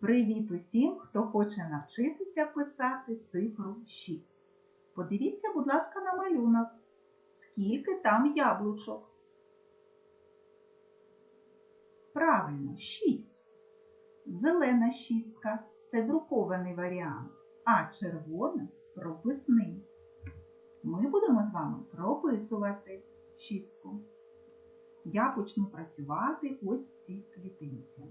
Привіт усім, хто хоче навчитися писати цифру 6. Подивіться, будь ласка, на малюнок. Скільки там яблучок? Правильно, 6. Зелена шістка це друкований варіант, а червона прописний. Ми будемо з вами прописувати шістку. Я почну працювати ось в цій клітинці.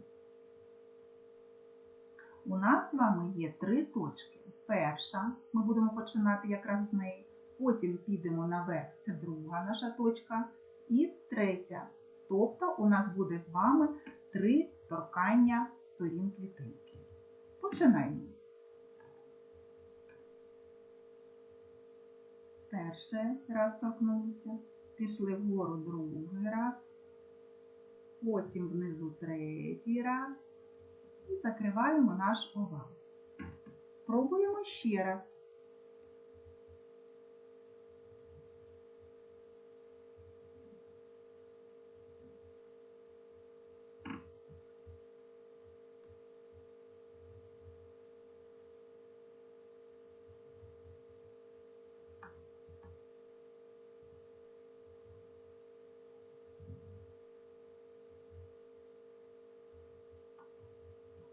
У нас з вами є три точки. Перша, ми будемо починати якраз з неї. Потім підемо наверх, це друга наша точка. І третя. Тобто у нас буде з вами три торкання сторін клітинки. Починаємо. Перший раз торкнулися, пішли вгору другий раз, потім внизу третій раз і закриваємо наш овал. Спробуємо ще раз.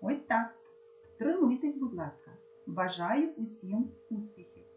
Ось так. Тренуйтесь, будь ласка. Бажаю усім успіхів!